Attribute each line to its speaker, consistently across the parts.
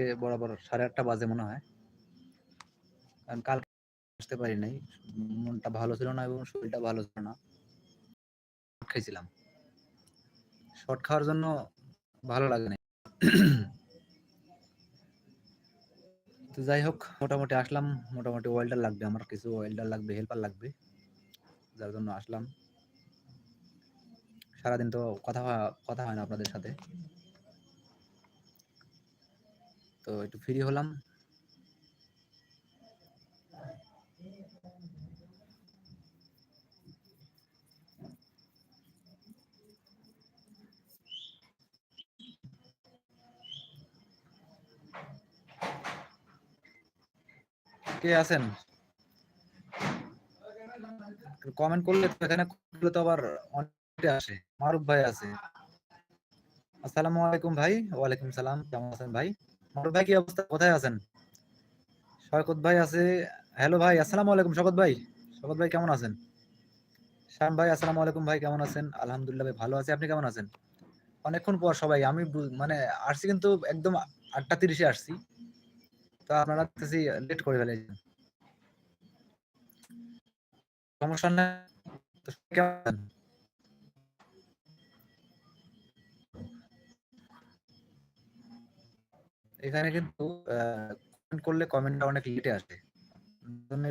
Speaker 1: আজকে বরাবর সাড়ে আটটা বাজে মনে হয়। কারণ কাল আসতে পারি নাই। মনটা ভালো ছিল না এবং শরীরটা ভালো ছিল না। খেয়েছিলাম। শর্ট খাওয়ার জন্য ভালো লাগে না তো যাই হোক, মোটামুটি আসলাম। মোটামুটি ওয়েল্ডার লাগবে আমার কিছু। ওয়েল্ডার লাগবে হেল্পার লাগবে। যার জন্য আসলাম। সারাদিন তো কথা কথা হয় না আপনাদের সাথে। তো একটু ফ্রি হলাম। কে আছেন? কমেন্ট করলে তো এখানে তো আবার অনেকে আসে। মারুফ ভাই আছে। আসসালামু আলাইকুম ভাই। ওয়ালাইকুম সালাম। কেমন আছেন ভাই? ভাই, কি অবস্থা? কোথায় আছেন? ভাই আছে। হ্যালো ভাই, আসসালামু আলাইকুম ভাই। ভাই, কেমন আছেন? শ্যাম ভাই, আসসালামু আলাইকুম ভাই, কেমন আছেন? আলহামদুলিল্লাহ ভাই, ভালো আছি। আপনি কেমন আছেন? অনেকক্ষণ পর সবাই, আমি মানে আসছি কিন্তু একদম আটটা তিরিশে আসছি। তো আপনারা দেখতেছি লেট করে ফেলেছেন। সমস্যা নেই। এখানে কিন্তু কমেন্ট করলে কমেন্টটা অনেক লেটে আসে।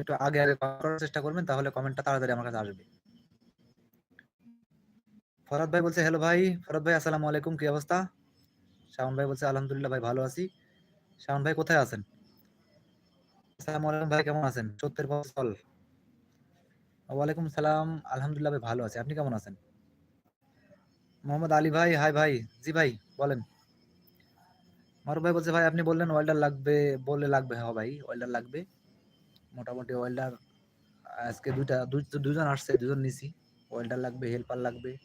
Speaker 1: একটু আগে আগে করার চেষ্টা করবেন, তাহলে কমেন্টটা তাড়াতাড়ি আমার কাছে আসবে। ফরাদ ভাই বলছে হ্যালো ভাই, ফরাদ ভাই, আসসালামু আলাইকুম, কি অবস্থা? শাওন ভাই বলছে, আলহামদুলিল্লাহ ভাই, ভালো আছি। শাওন ভাই, কোথায় আছেন? আসসালামু আলাইকুম ভাই, কেমন আছেন? সত্যের ফসল ওয়ালাইকুম সালাম, আলহামদুলিল্লাহ ভাই, ভালো আছি। আপনি কেমন আছেন? মোহাম্মদ আলী ভাই, হাই ভাই, জি ভাই, বলেন। মারুফ ভাই বলছে, ভাই, আপনি বললেন ওয়েল্ডার লাগবে, বললে লাগবে। হ্যাঁ ভাই ওয়েল্ডার লাগবে। মোটামুটি ওয়েল্ডার আজকে দুইটা, দুই- দুজন আসছে দুজন নিছি। ওয়েল্ডার লাগবে হেল্পার লাগবে,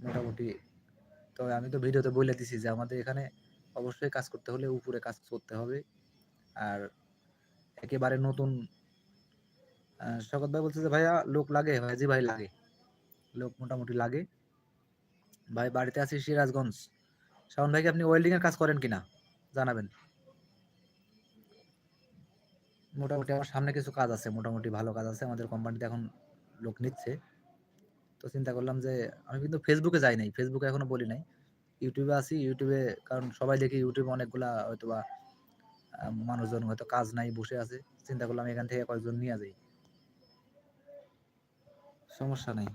Speaker 1: মোটামুটি। তো আমি তো ভিডিওতে বলে দিছি যে, আমাদের এখানে অবশ্যই কাজ করতে হলে উপরে কাজ করতে হবে। আর একেবারে নতুন শকত ভাই বলছে যে, ভাইয়া, লোক লাগে? ভাই, জি ভাই, লাগে। লোক মোটামুটি লাগে। ভাই, বাড়িতে আছি সিরাজগঞ্জ। শাওন ভাই কি আপনি ওয়েল্ডিং এর কাজ করেন কিনা? জানাবেন। মোটামুটি আমার সামনে কিছু কাজ আছে, মোটামুটি ভালো কাজ আছে, আমাদের কোম্পানিতে এখন লোক নিচ্ছে। তো চিন্তা করলাম যে, আমি কিন্তু ফেসবুকে যাই নাই ফেসবুকে এখনও বলি নাই। ইউটিউবে আছি ইউটিউবে কারণ সবাই দেখি ইউটিউবে অনেকগুলা হয়তো বা মানুষজন হয়তো কাজ নাই, বসে আছে। চিন্তা করলাম এখান থেকে কয়েকজন নিয়ে যাই। সমস্যা নাই।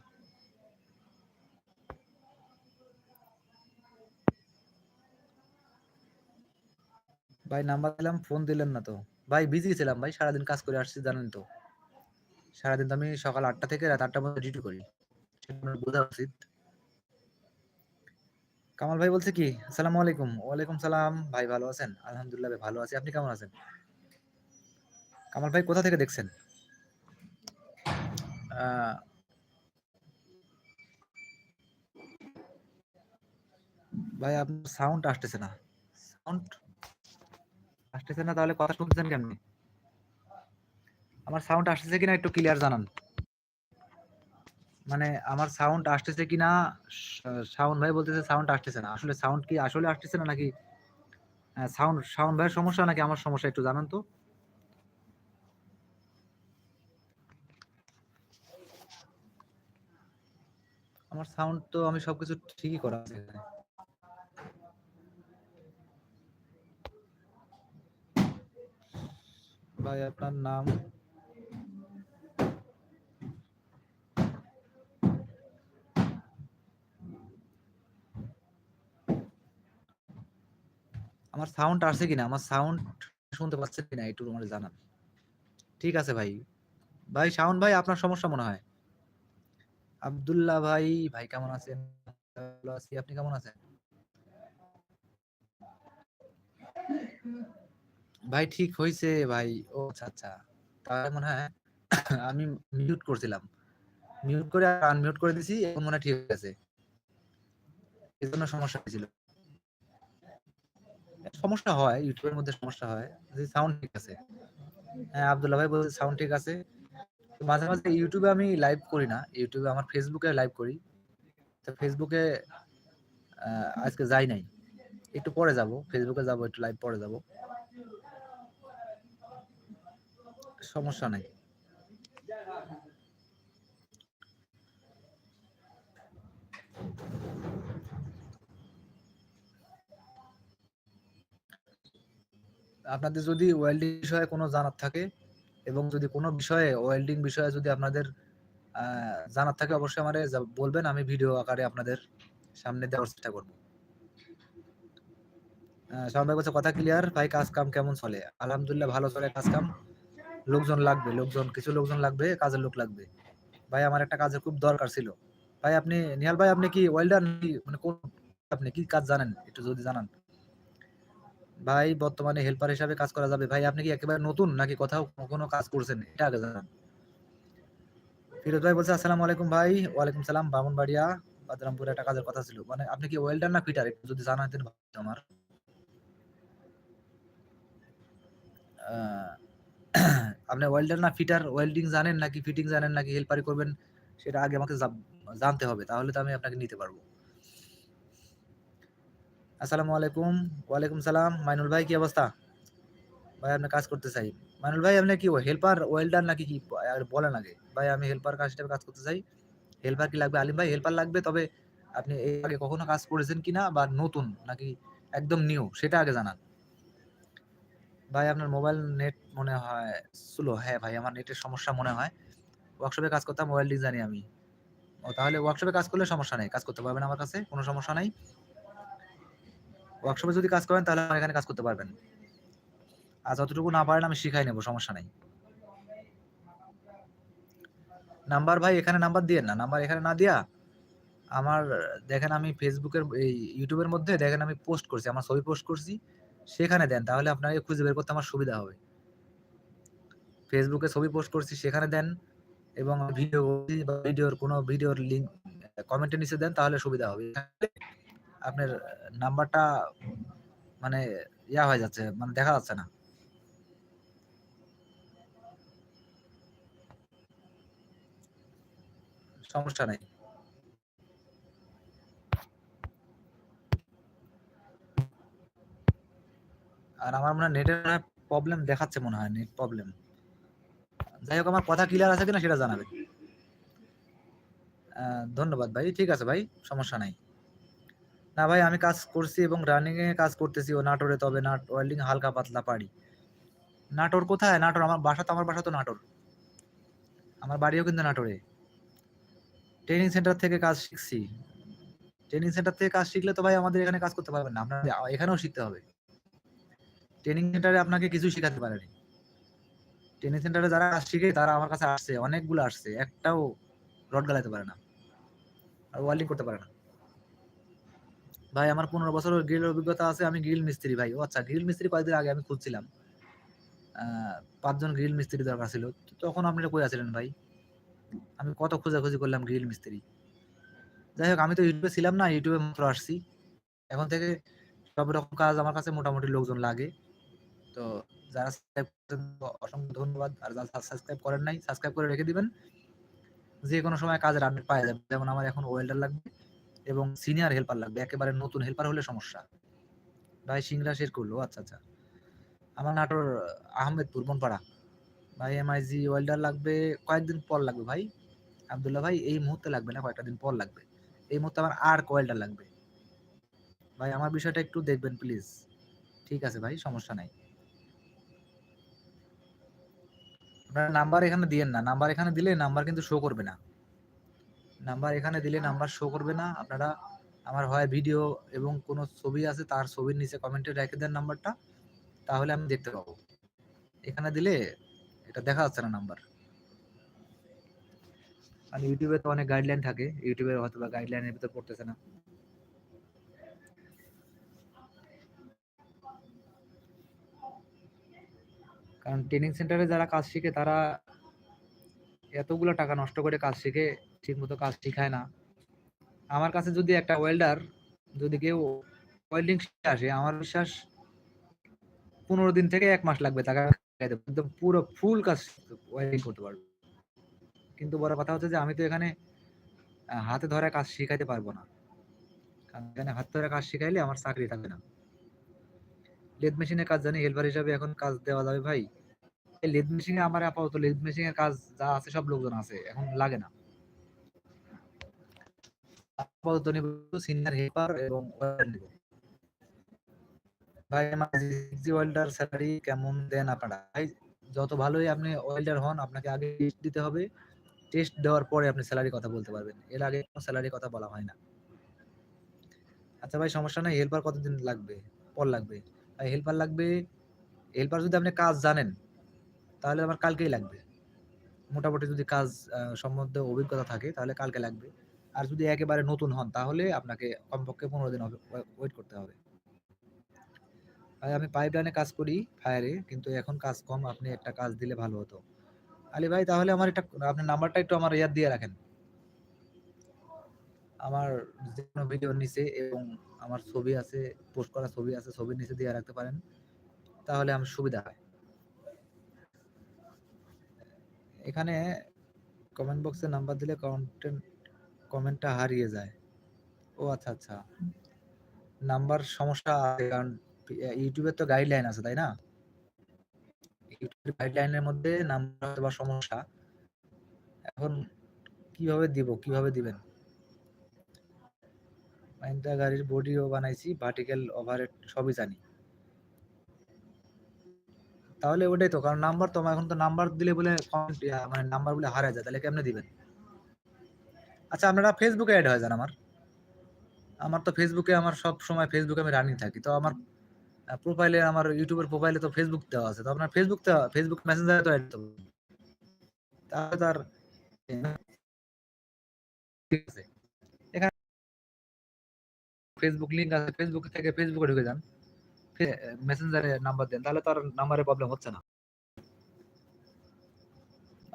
Speaker 1: ভাই নাম্বার দিলাম ফোন দিলেন না তো। ভাই বিজি ছিলাম ভাই, সারাদিন কাজ করে আসছি, জানেন তো। সারাদিন তো আমি সকাল আটটা থেকে রাত আটটা পর্যন্ত ডিউটি করি। বোঝা উচিত। কামাল ভাই বলছে কি, আসসালামু আলাইকুম। ওয়ালাইকুম সালাম। ভাই ভালো আছেন? আলহামদুলিল্লাহ ভাই, ভালো আছি। আপনি কেমন আছেন? কামাল ভাই কোথা থেকে দেখছেন? ভাই আপনার সাউন্ড আসতেছে না। সাউন্ড আসতেছে না, তাহলে কথা শুনতেছেন কেমনি? আমার সাউন্ড আসতেছে কিনা একটু ক্লিয়ার জানান। মানে আমার সাউন্ড আসতেছে কিনা সাউন্ড ভাই বলতেছে সাউন্ড আসতেছে না। আসলে সাউন্ড কি আসলে আসতেছে না নাকি সাউন্ড সাউন্ড ভাইয়ের সমস্যা নাকি আমার সমস্যা একটু জানান তো? আমার সাউন্ড তো আমি সবকিছু ঠিকই করা আছে। ভাই, আপনার নাম? আমার সাউন্ড আসছে কিনা? আমার সাউন্ড শুনতে পাচ্ছেন কিনা? একটু আমার জানান। ঠিক আছে ভাই। ভাই শাওন ভাই, আপনার সমস্যা মনে হয়? আব্দুল্লাহ ভাই ভাই কেমন আছেন? আছি, আপনি কেমন আছেন? ভাই ঠিক হয়েছে ভাই। ও আচ্ছা আচ্ছা। তাহলে মনে হয় আমি মিউট করছিলাম। মিউট করে আনমিউট করে দিছি, এখন মনে ঠিক গেছে। এই জন্য সমস্যা হয়েছিল। সমস্যা হয়, ইউটিউবের মধ্যে সমস্যা হয়। যে সাউন্ড ঠিক আছে। হ্যাঁ আব্দুল্লাহ ভাই বলছে সাউন্ড ঠিক আছে। মাঝে মাঝে ইউটিউবে আমি লাইভ করি না। ইউটিউবে আমার ফেসবুকে লাইভ করি। তো ফেসবুকে আজকে যাই নাই। একটু পরে যাব। ফেসবুকে যাব, একটু লাইভ পরে যাব। সমস্যা নাই। আপনাদের যদি ওয়েল্ডিং বিষয়ে কোনো জানার থাকে এবং যদি কোনো বিষয়ে ওয়েল্ডিং বিষয়ে যদি আপনাদের জানার থাকে অবশ্যই আমারে বলবেন, আমি ভিডিও আকারে আপনাদের সামনে দেওয়ার চেষ্টা করব। ভাই বলছে, কথা ক্লিয়ার ভাই কাজ কাম কেমন চলে? আলহামদুলিল্লাহ ভালো চলে কাজ কাম লোকজন লাগবে, লোকজন, কিছু লোকজন লাগবে, কাজের লোক লাগবে। ভাই, আমার একটা কাজের খুব দরকার ছিল। ভাই, আপনি, নিহাল ভাই, আপনি কি ওয়েল্ডার মানে কোন আপনি কি কাজ জানেন? একটু যদি জানান। ভাই, বর্তমানে হেল্পার হিসাবে কাজ করা যাবে। ভাই, আপনি কি একেবারে নতুন নাকি কোথাও কোনো কাজ করছেন? এটা আগে জানান। ফিরোজ ভাই বলছে, আসসালামু আলাইকুম ভাই। ওয়ালাইকুম সালাম, বামনবাড়িয়া, বাদরামপুরে একটা কাজের কথা ছিল। মানে আপনি কি ওয়েল্ডার না ফিটার একটু যদি জানাতেন আমার। আপনি ওয়েল্ডার না ফিটার ওয়েল্ডিং জানেন নাকি ফিটিং জানেন নাকি হেল্পারি করবেন, সেটা আগে আমাকে জানতে হবে, তাহলে তো আমি আপনাকে নিতে পারব। আসসালামু আলাইকুম, ওয়ালাইকুম সালাম। মাইনুল ভাই, কি অবস্থা? ভাই, আপনি কাজ করতে চাই। মাইনুল ভাই, আপনি কি হেল্পার ওয়েল্ডার নাকি কি? বলেন আগে। ভাই, আমি হেল্পার কাজ কাজ করতে চাই। হেল্পার কি লাগবে? আলিম ভাই হেল্পার লাগবে, তবে আপনি এর আগে কখনো কাজ করেছেন কিনা বা নতুন নাকি একদম নিউ সেটা আগে জানান। ভাই, আপনার মোবাইল নেট মনে হয় স্লো হ্যাঁ ভাই, আমার নেটের সমস্যা মনে হয়। ওয়ার্কশপে কাজ করতাম মোবাইল ডিজাইনে আমি। ও তাহলে ওয়ার্কশপে কাজ করলে সমস্যা নেই, কাজ করতে পারবেন আমার কাছে, কোনো সমস্যা নাই। ওয়ার্কশপে যদি কাজ করেন তাহলে আমার এখানে কাজ করতে পারবেন। আর যতটুকু না পারেন আমি শিখাই নেব, সমস্যা নাই। নাম্বার ভাই, এখানে নাম্বার দিয়ে না, নাম্বার এখানে না দিয়া আমার, দেখেন আমি ফেসবুকের এই ইউটিউবের মধ্যে দেখেন আমি পোস্ট করছি, আমার ছবি পোস্ট করছি, সেখানে দেন, তাহলে আপনাকে খুঁজে বের করতে আমার সুবিধা হবে। ফেসবুকে ছবি পোস্ট করছি, সেখানে দেন এবং ভিডিও বা ভিডিওর কোনো ভিডিওর লিঙ্ক কমেন্টের নিচে দেন, তাহলে সুবিধা হবে। আপনার নাম্বারটা মানে ইয়া হয়ে যাচ্ছে মানে দেখা যাচ্ছে না। সমস্যা নেই। আর আমার মনে হয় নেটের প্রবলেম দেখাচ্ছে মনে হয় নেট প্রবলেম যাই হোক, আমার কথা ক্লিয়ার আছে কিনা সেটা জানাবেন ধন্যবাদ ভাই, ঠিক আছে ভাই, সমস্যা নাই। না ভাই, আমি কাজ করছি এবং রানিং এ কাজ করতেছি, ও নাটোরে, তবে নাট ওয়েল্ডিং হালকা পাতলা পারি। নাটোর কোথায়? নাটোর, আমার বাসা তো, আমার বাসা তো নাটোর। আমার বাড়িও কিন্তু নাটোরে। ট্রেনিং সেন্টার থেকে কাজ শিখছি। ট্রেনিং সেন্টার থেকে কাজ শিখলে তো ভাই আমাদের এখানে কাজ করতে পারবেন না আপনার এখানেও শিখতে হবে। ট্রেনিং সেন্টারে আপনাকে কিছু শেখাতে পারেনি। ট্রেনিং সেন্টারে যারা শিখে, তারা আমার কাছে আসছে। অনেকগুলো আসছে। একটাও রড গালাতে পারে না। আর ওয়েল্ডিং করতে পারে না। ভাই, আমার পনেরো বছরের গ্রিল অভিজ্ঞতা আছে। আমি গ্রিল মিস্ত্রি ভাই। ও আচ্ছা গ্রিল মিস্ত্রি কয়েকদিন আগে আমি খুঁজছিলাম। পাঁচজন গ্রিল মিস্ত্রি দরকার ছিল। তখন আপনারা কই আছিলেন ভাই? আমি কত খোঁজাখুঁজি করলাম গ্রিল মিস্ত্রি। যাই হোক, আমি তো ইউটিউবে ছিলাম না, ইউটিউবে মাত্র আসছি। এখন থেকে সব রকম কাজ আমার কাছে মোটামুটি লোকজন লাগে। তো যারা অসংখ্য ধন্যবাদ। আর যারা সাবস্ক্রাইব করেন নাই সাবস্ক্রাইব করে রেখে দিবেন। যে কোনো সময় কাজের আপডেট পাওয়া যাবে। যেমন আমার এখন ওয়েল্ডার লাগবে এবং সিনিয়র হেল্পার লাগবে। একেবারে নতুন হেল্পার হলে সমস্যা। ভাই সিংরা শের করল। আচ্ছা আচ্ছা। আমার নাটোর, আহমেদপুর, বনপাড়া। ভাই এমআইজি ওয়েল্ডার লাগবে। কয়েকদিন পর লাগবে ভাই। আবদুল্লাহ ভাই, এই মুহূর্তে লাগবে না, কয়েকটা দিন পর লাগবে। এই মুহূর্তে আমার আর ওয়েল্ডার লাগবে। ভাই, আমার বিষয়টা একটু দেখবেন প্লিজ ঠিক আছে ভাই, সমস্যা নাই। আপনারা নাম্বার এখানে দিয়েন না। নাম্বার এখানে দিলে নাম্বার কিন্তু শো করবে না। নাম্বার এখানে দিলে নাম্বার শো করবে না। আপনারা আমার হয় ভিডিও এবং কোনো ছবি আছে, তার ছবির নিচে কমেন্টে রেখে দেন নাম্বারটা তাহলে আমি দেখতে পাবো। এখানে দিলে এটা দেখা যাচ্ছে না নাম্বার আর ইউটিউবে তো অনেক গাইডলাইন থাকে। ইউটিউবে হয়তো বা গাইডলাইনের ভিতর পড়তেছে না। কারণ ট্রেনিং সেন্টারে যারা কাজ শিখে, তারা এতগুলো টাকা নষ্ট করে কাজ শিখে ঠিক মতো কাজ শিখায় না। আমার কাছে যদি একটা ওয়েল্ডার যদি কেউ ওয়েল্ডিং শিখে আসে, আমার বিশ্বাস পনেরো দিন থেকে এক মাস লাগবে তাকে একদম পুরো ফুল কাজ ওয়েল্ডিং করতে পারবে। কিন্তু বড় কথা হচ্ছে যে, আমি তো এখানে হাতে ধরে কাজ শিখাইতে পারব না। কারণ এখানে হাতে ধরে কাজ শিখাইলে আমার চাকরি থাকবে না। লেদ মেশিনের কাজ জানি হেল্পার হিসাবে এখন কাজ দেওয়া যাবে ভাই। এই লেদ মেশিনে আমার আপাতত লেদ মেশিনের কাজ যা আছে সব লোকজন আছে, এখন লাগে না। আপাতত নিব সিনিয়র হেল্পার এবং। ভাই, আমার জি ওয়েল্ডার স্যালারি কেমন দেন আপনারা? ভাই, যত ভালোই আপনি ওয়েল্ডার হন, আপনাকে আগে টেস্ট দিতে হবে। টেস্ট দেওয়ার পরে আপনি স্যালারি কথা বলতে পারবেন। এর আগে কোনো স্যালারি কথা বলা হয় না। আচ্ছা ভাই, সমস্যা নাই হেল্পার কতদিন লাগবে? পর লাগবে। হেল্পার লাগবে। হেল্পার যদি আপনি কাজ জানেন, তাহলে আমার কালকেই লাগবে। মোটামুটি যদি কাজ সম্বন্ধে অভিজ্ঞতা থাকে, তাহলে কালকে লাগবে। আর যদি একেবারে নতুন হন, তাহলে আপনাকে কমপক্ষে পনেরো দিন ওয়েট করতে হবে। ভাই, আমি পাইপ লাইনে কাজ করি ফায়ারে কিন্তু এখন কাজ কম, আপনি একটা কাজ দিলে ভালো হতো। আলী ভাই, তাহলে আমার একটা, আপনার নাম্বারটা একটু আমার ইয়াদ দিয়ে রাখেন। আমার যে কোনো ভিডিওর নিচে এবং আমার ছবি আছে পোস্ট করা ছবি আছে, ছবির নিচে দিয়ে রাখতে পারেন, তাহলে আমার সুবিধা হয়। এখানে কমেন্ট বক্সে নাম্বার দিলে কন্টেন্ট কমেন্টটা হারিয়ে যায়। ও আচ্ছা আচ্ছা। নাম্বার সমস্যা আছে, কারণ ইউটিউবের তো গাইডলাইন আছে, তাই না? গাইডলাইনের মধ্যে নাম্বার বা সমস্যা। এখন কীভাবে দিব, কীভাবে দিবেন? মাইন্ডা গাড়ির বডিও বানাইছি ভার্টিক্যাল ওভারহেড সবই জানি। তাহলে ওটাই তো, কারণ নাম্বার তো আমার এখন তো নাম্বার দিলে বলে মানে নাম্বার বলে হারা যায়, তাহলে কেমনে দিবেন? আচ্ছা আপনারা ফেসবুকে অ্যাড হয়ে যান আমার। আমার তো ফেসবুকে আমার সব সময় ফেসবুকে আমি রানিং থাকি, তো আমার প্রোফাইলে আমার ইউটিউবের প্রোফাইলে তো ফেসবুক দেওয়া আছে, তো আপনার ফেসবুক ফেসবুক মেসেঞ্জারে তো অ্যাড তাহলে তার ঠিক আছে। ফেসবুক লিংক আছে ফেসবুক থেকে ফেসবুকে ঢুকে যান। মেসেঞ্জারে নাম্বার দেন, তাহলে তার নাম্বারে প্রবলেম হচ্ছে না।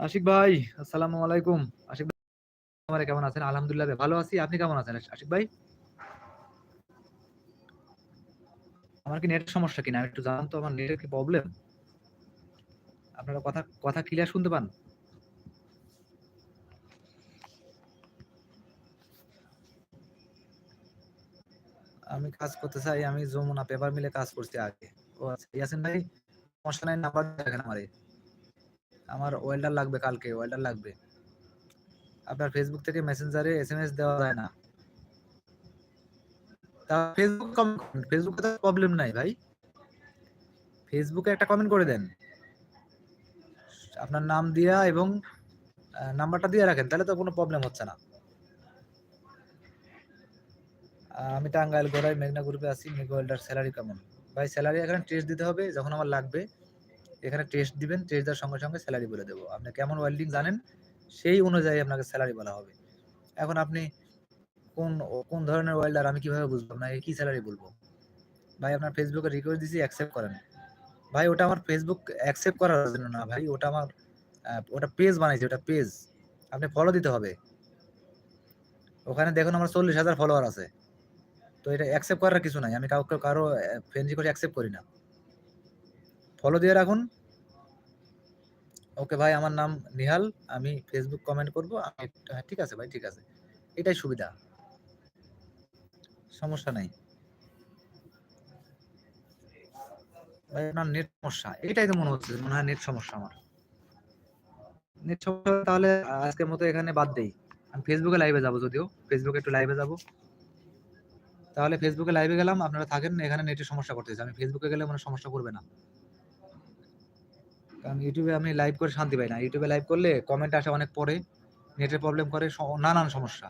Speaker 1: আশিক ভাই, আসসালামু আলাইকুম। আশিক ভাই কেমন আছেন? আলহামদুলিল্লাহ ভালো আছি। আপনি কেমন আছেন আশিক ভাই? আমার কি নেট সমস্যা কিনা? একটু জানান তো আমার নেটের কি প্রবলেম আপনারা কথা কথা ক্লিয়ার শুনতে পান? আমি কাজ করতে চাই, আমি যমুনা পেপার মিলে কাজ করছি আগে। ও আচ্ছা ইয়াসিন ভাই, সমস্যা নাই নাম্বার দেখেন আমারে। আমার ওয়েল্ডার লাগবে কালকে ওয়েল্ডার লাগবে। আপনার ফেসবুক থেকে মেসেঞ্জারে এসএমএস দেওয়া যায় না। তা ফেসবুক ফেসবুকে তো প্রবলেম নাই ভাই। ফেসবুকে একটা কমেন্ট করে দেন। আপনার নাম দিয়া এবং নাম্বারটা দিয়ে রাখেন, তাহলে তো কোনো প্রবলেম হচ্ছে না। আমি টাঙ্গাইল গোড়ায় মেঘনা গ্রুপে আছি, মেঘ ওয়েল্ডার স্যালারি কেমন? ভাই স্যালারি এখানে টেস্ট দিতে হবে, যখন আমার লাগবে, এখানে টেস্ট দিবেন টেস্ট দেওয়ার সঙ্গে সঙ্গে স্যালারি বলে দেবো। আপনি কেমন ওয়েল্ডিং জানেন, সেই অনুযায়ী আপনাকে স্যালারি বলা হবে। এখন আপনি কোন কোন ধরনের ওয়েল্ডার আমি কীভাবে বুঝব? আপনাকে কি স্যালারি বলব? ভাই, আপনার ফেসবুকে রিকোয়েস্ট দিছি অ্যাকসেপ্ট করেন। ভাই, ওটা আমার ফেসবুক অ্যাকসেপ্ট করার জন্য না, ভাই, ওটা আমার ওটা পেজ বানাইছে, ওটা পেজ আপনি ফলো দিতে হবে। ওখানে দেখুন আমার চল্লিশ হাজার ফলোয়ার আছে। তো এটা অ্যাকসেপ্ট করার কিছু নাই। আমি কাউকে কারও ফ্রেন্ডজি করে অ্যাকসেপ্ট করি না। ফলো দিয়ে রাখুন। ওকে ভাই আমার নাম নিহাল। আমি ফেসবুক কমেন্ট করব। হ্যাঁ, ঠিক আছে ভাই ঠিক আছে। এটাই সুবিধা। সমস্যা নাই। ভাই আপনার নেট সমস্যা। এটাই তো মনে হচ্ছে মনে হয় নেট সমস্যা আমার। নেট সমস্যা তাহলে আজকের মতো এখানে বাদ দেই। আমি ফেসবুকে লাইভে যাব যদিও। ফেসবুকে একটু লাইভে যাব। তাহলে ফেসবুকে লাইভে গেলাম, আপনারা থাকেন, এখানে নেটের সমস্যা করতেছে। আমি ফেসবুকে গেলে মানে সমস্যা করবে না। কারণ ইউটিউবে আমি লাইভ করে শান্তি পাই না। ইউটিউবে লাইভ করলে কমেন্ট আসে অনেক পরে নেটের প্রবলেম করে নানান সমস্যা।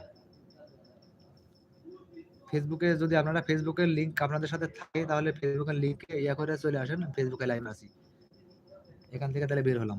Speaker 1: ফেসবুকে যদি আপনারা ফেসবুকের লিঙ্ক আপনাদের সাথে থাকে, তাহলে ফেসবুকের লিংকে ইয়া করে চলে আসেন ফেসবুকে লাইভ আসি এখান থেকে তাহলে বের হলাম।